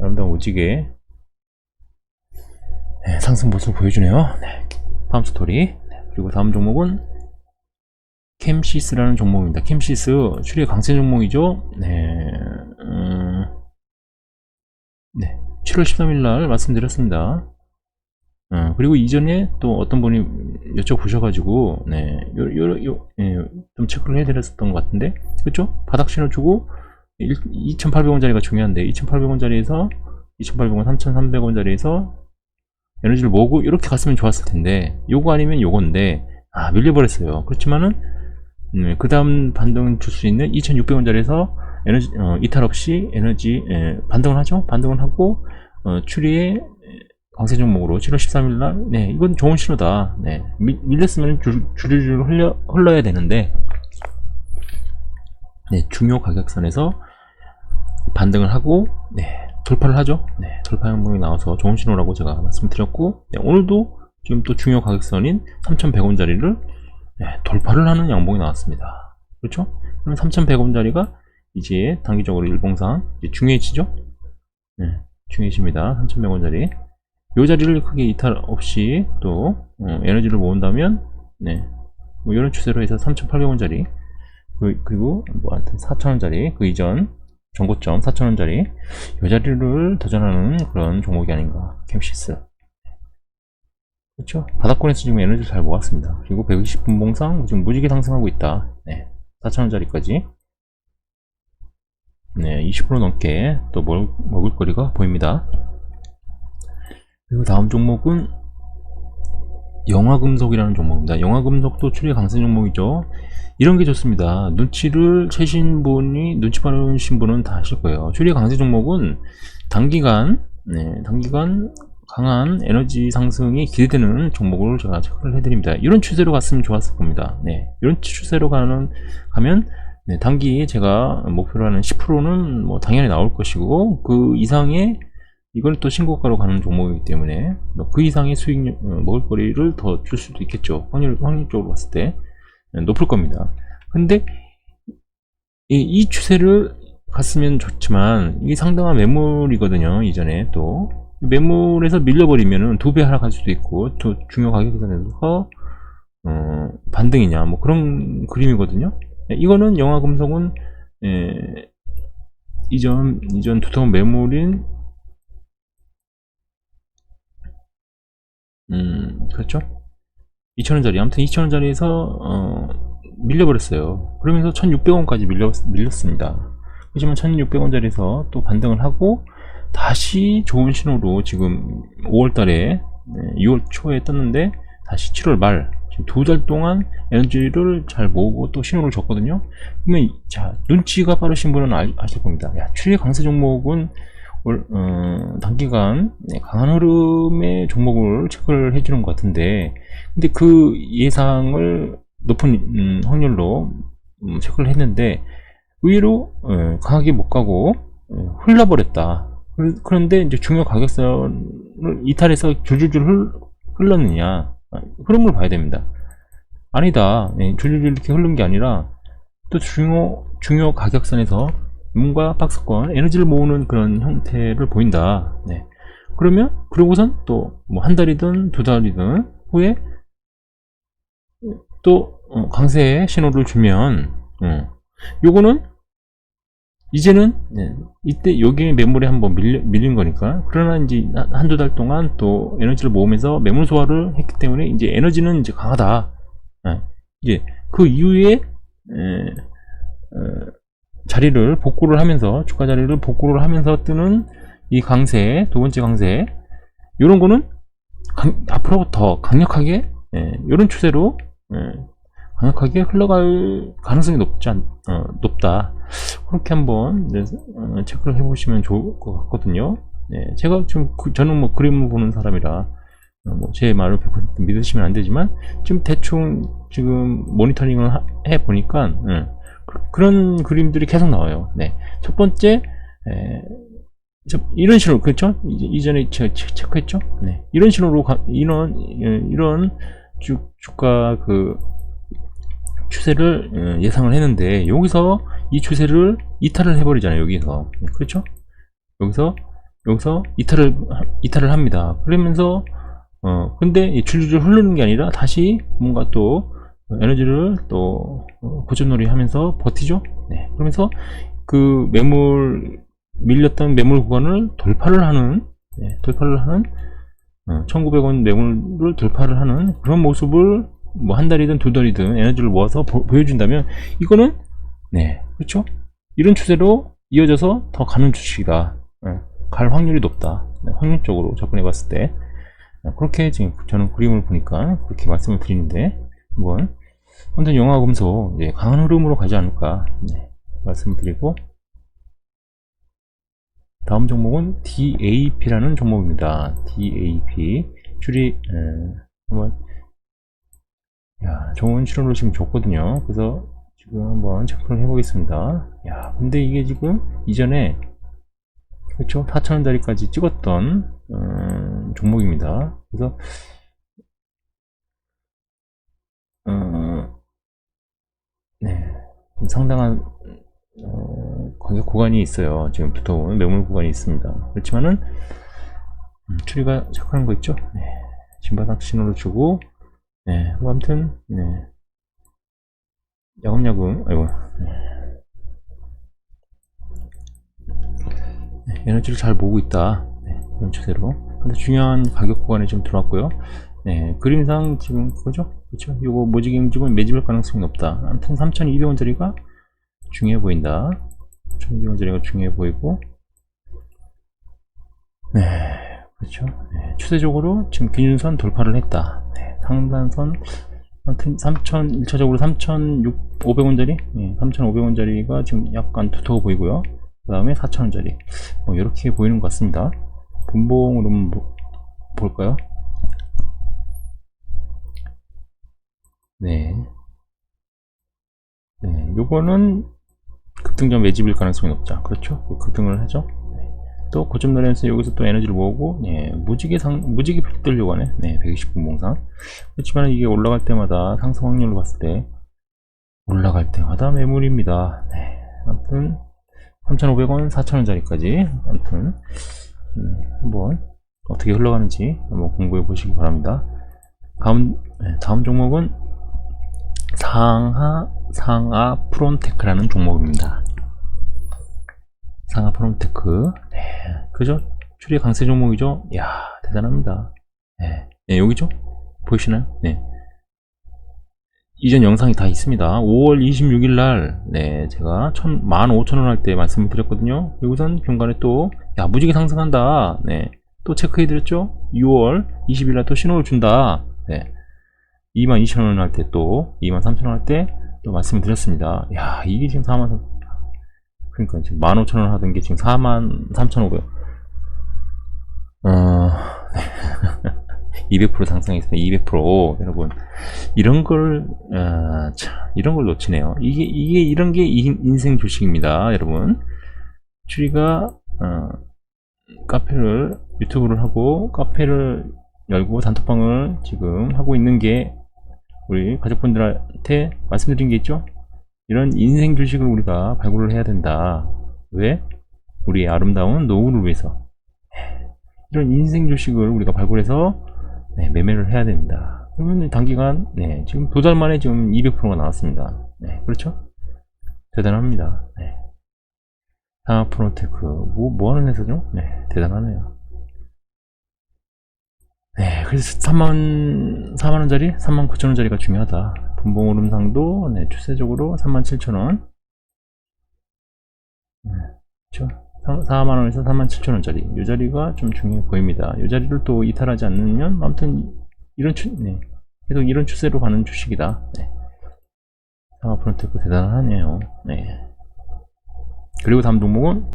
아름다운 오지게 네, 상승 모습을 보여주네요. 네, 다음 스토리. 네, 그리고 다음 종목은 캠시스라는 종목입니다. 캠시스 추리의 강세 종목이죠. 네, 음, 네, 7월 13일 날 말씀드렸습니다. 어, 그리고 이전에 또 어떤 분이 여쭤보셔가지고, 네, 요, 요, 요, 예, 좀 체크를 해드렸었던 것 같은데, 그쵸? 바닥 신호 주고, 2,800원짜리가 중요한데, 2,800원짜리에서 2,800원, 3,300원짜리에서 에너지를 모으고, 이렇게 갔으면 좋았을 텐데, 요거 아니면 요건데, 아, 밀려버렸어요. 그렇지만은, 음, 그 다음 반등 줄 수 있는 2,600원짜리에서 에너지, 어, 이탈 없이 에너지, 예, 반등을 하죠? 반등을 하고, 어, 추리에 강세 종목으로 7월 13일 날, 네, 이건 좋은 신호다. 네, 밀, 밀렸으면 줄, 줄줄 흘려, 흘러야 되는데, 네, 중요 가격선에서 반등을 하고, 네, 돌파를 하죠. 네, 돌파 행동이 나와서 좋은 신호라고 제가 말씀드렸고, 네, 오늘도 지금 또 중요 가격선인 3,100원짜리를 네, 돌파를 하는 양봉이 나왔습니다. 그렇죠? 그럼 3,100원짜리가 이제 단기적으로 일봉상 중요해지죠? 네, 중요해집니다. 3,100원짜리. 요 자리를 크게 이탈 없이 또 어, 에너지를 모은다면 네, 뭐 이런 추세로 해서 3,800원짜리 그, 그리고 뭐 하여튼 4,000원짜리 그 이전 정고점 4,000원짜리 요 자리를 도전하는 그런 종목이 아닌가. 캠시스. 그렇죠? 바닥권에서 지금 에너지를 잘 모았습니다. 그리고 120분 봉상 지금 무지개 상승하고 있다. 네, 4,000원짜리까지. 네, 20% 넘게 또 먹을, 먹을 거리가 보입니다. 그리고 다음 종목은 영화금속이라는 종목입니다. 영화금속도 추리 강세 종목이죠. 이런 게 좋습니다. 눈치를 채신 분이 눈치 빠르신 분은 다 아실 거예요. 추리 강세 종목은 단기간 네, 단기간 강한 에너지 상승이 기대되는 종목을 제가 체크를 해드립니다. 이런 추세로 갔으면 좋았을 겁니다. 네, 이런 추세로 가는 가면 네, 단기 제가 목표로 하는 10%는 뭐 당연히 나올 것이고 그 이상의 이건 또 신고가로 가는 종목이기 때문에 뭐그 이상의 수익 어, 먹을거리를 더 줄 수도 있겠죠. 확률 확률적으로 봤을 때 네, 높을 겁니다. 근데 이, 이 추세를 갔으면 좋지만 이게 상당한 매물이거든요. 이전에 또 매물에서 밀려버리면은 두 배 하락할 수도 있고 또 중요 가격선에서 어, 반등이냐 뭐 그런 그림이거든요. 네, 이거는 영화 금속은 에, 이전 이전 두터운 매물인 음, 그렇죠? 2,000원짜리. 아무튼 2,000원짜리에서, 어, 밀려버렸어요. 그러면서 1,600원까지 밀려, 밀렸습니다. 하지만 1,600원짜리에서 또 반등을 하고, 다시 좋은 신호로 지금 5월 달에, 6월 초에 떴는데, 다시 7월 말, 지금 두달 동안 에너지를 잘 모으고 또 신호를 줬거든요. 그러면, 자, 눈치가 빠르신 분은 아, 아실 겁니다. 야, 추의 강세 종목은 올- 어, 단기간 네, 강한 흐름의 종목을 체크를 해주는 것 같은데 근데 그 예상을 높은 음, 확률로 음, 체크를 했는데 의외로 어, 강하게 못 가고 어, 흘러버렸다. 그- 그런데 이제 중요 가격선을 이탈해서 줄줄줄 흘, 흘렀느냐. 아, 흐름을 봐야 됩니다. 아니다. 네, 줄줄줄 이렇게 흐른 게 아니라 또 중요 중요 가격선에서 뭔가 박스권 에너지를 모으는 그런 형태를 보인다. 네. 그러면 그러고선 또 뭐 한 달이든 두 달이든 후에 또 어, 강세의 신호를 주면 어, 요거는 이제는 네, 이때 여기에 매물에 한번 밀린 거니까 그러나 이제 한- 한두 달 동안 또 에너지를 모으면서 매물 소화를 했기 때문에 이제 에너지는 이제 강하다. 네. 이제 그 이후에 자리를 복구를 하면서 주가 자리를 복구를 하면서 뜨는 이 강세 두 번째 강세. 이런 거는 강- 앞으로 더 강력하게 예, 이런 추세로 예, 강력하게 흘러갈 가능성이 높지 않, 어, 높다. 그렇게 한번 네, 어, 체크를 해보시면 좋을 것 같거든요. 예, 제가 지금 그- 저는 뭐 그림을 보는 사람이라 어, 뭐제 말을 100% 믿으시면 안 되지만 지금 대충 지금 모니터링을 하- 해 보니까 예, 그, 런 그림들이 계속 나와요. 네. 첫 번째, 에, 저- 이런 식으로, 그렇죠? 이- 이전에 제가 체- 체크했죠? 네. 이런 식으로, 가- 이런, 예, 이런 주, 주가 그, 추세를 어, 예상을 했는데, 여기서 이 추세를 이탈을 해버리잖아요, 여기서. 네, 그렇죠? 여기서 여기서 이탈을 이탈을 합니다. 그러면서 어 근데 이 줄줄 흐르는 게 아니라 다시 뭔가 또 에너지를 또 어, 고점놀이 하면서 버티죠. 네. 그러면서 그 매물 밀렸던 매물 구간을 돌파를 하는 네, 돌파를 하는 어, 1900원 매물을 돌파를 하는 그런 모습을 뭐 한 달이든 두 달이든 에너지를 모아서 보, 여준다면 이거는 네 그렇죠 이런 추세로 이어져서 더 가는 주식이다 예, 갈 확률이 높다 네, 확률적으로 접근해 봤을 때 네, 그렇게 지금 저는 그림을 보니까 그렇게 말씀을 드리는데 한번 완전 영화 금속 네, 강한 흐름으로 가지 않을까 네, 말씀을 드리고 다음 종목은 DAP라는 종목입니다. DAP 줄이 에, 한번 야 좋은 실험을 지금 줬거든요. 그래서 지금 한번 체크를 해보겠습니다. 야 근데 이게 지금 이전에 그렇죠 4천원짜리까지 찍었던 음, 종목입니다. 그래서 좀 상당한 어, 가격 구간이 있어요. 지금 두터운 매물 구간이 있습니다. 그렇지만은 음, 추리가 착한 거 있죠? 네. 진바닥 신호를 주고 네. 뭐 아무튼 네. 야금야금 아이고 네. 네, 에너지를 잘 모으고 있다. 네, 그런 추세로. 근데 중요한 가격 구간에 좀 들어왔고요. 네, 그림상 지금 그죠? 그렇죠? 모지경 지금 매집할 가능성이 높다. 아무튼 3,200원짜리가 중요해 보인다. 3,200원짜리가 중요해 보이고, 네, 그렇죠. 네, 추세적으로 지금 기준선 돌파를 했다. 네, 상단선, 아무튼 3,000, 1차적으로 3,500원짜리, 네, 3,500원짜리가 지금 약간 두터워 보이고요. 그 다음에 4,000원짜리. 뭐, 이렇게 보이는 것 같습니다. 분봉으로 보- 볼까요? 네. 네, 요거는 급등전 매집일 가능성이 높죠. 그렇죠? 급등을 하죠. 네. 또 고점 노리면서 여기서 또 에너지를 모으고, 네, 무지개 상, 무지개 펴들려고 하네. 네, 120분 봉상. 그렇지만 이게 올라갈 때마다 상승 확률로 봤을 때, 올라갈 때마다 매물입니다. 네. 아무튼, 3,500원, 4,000원짜리까지. 아무튼, 음, 한번, 어떻게 흘러가는지 한번 공부해 보시기 바랍니다. 다음, 네, 다음 종목은 상하 상하 프론테크라는 종목입니다. 상하 프론테크, 네, 그죠? 추리 강세 종목이죠? 이야, 대단합니다. 네, 네, 여기죠? 보이시나요? 네. 이전 영상이 다 있습니다. 5월 26일 날, 네, 제가 1 15,000원 할 때 말씀을 드렸거든요. 여기선 중간에 또, 야, 무지개 상승한다. 네, 또 체크해 드렸죠? 6월 20일 날 또 신호를 준다. 네. 22,000원 할 때 또 23,000원 할 때 또 말씀을 드렸습니다. 야 이게 지금 4만 그러니까 지금 15,000원 하던 게 지금 4만 3,500 어... 200% 상승했습니다. 200% 여러분 이런 걸 아, 참, 이런 걸 놓치네요. 이게 이게 이런 게 인- 인생 주식입니다, 여러분. 추리가 어, 카페를 유튜브를 하고 카페를 열고 단톡방을 지금 하고 있는 게 우리 가족분들한테 말씀드린 게 있죠? 이런 인생 주식을 우리가 발굴을 해야 된다. 왜? 우리의 아름다운 노후를 위해서. 이런 인생 주식을 우리가 발굴해서 네, 매매를 해야 됩니다. 그러면 단기간, 네, 지금 두 달 만에 지금 200%가 나왔습니다. 네, 그렇죠? 대단합니다. 네. 상하프로테크, 뭐, 뭐 하는 회사죠? 네, 대단하네요. 네, 그래서 3만, 4만원짜리? 3만 9천원짜리가 중요하다. 분봉 오름상도, 네, 추세적으로 3만 7천원. 네, 그쵸. 4만원에서 3만 7천원짜리. 이 자리가 좀 중요해 보입니다. 이 자리를 또 이탈하지 않으면, 아무튼, 이런 추, 네. 계속 이런 추세로 가는 주식이다. 네. 상하 프론테크 대단하네요. 네. 그리고 다음 종목은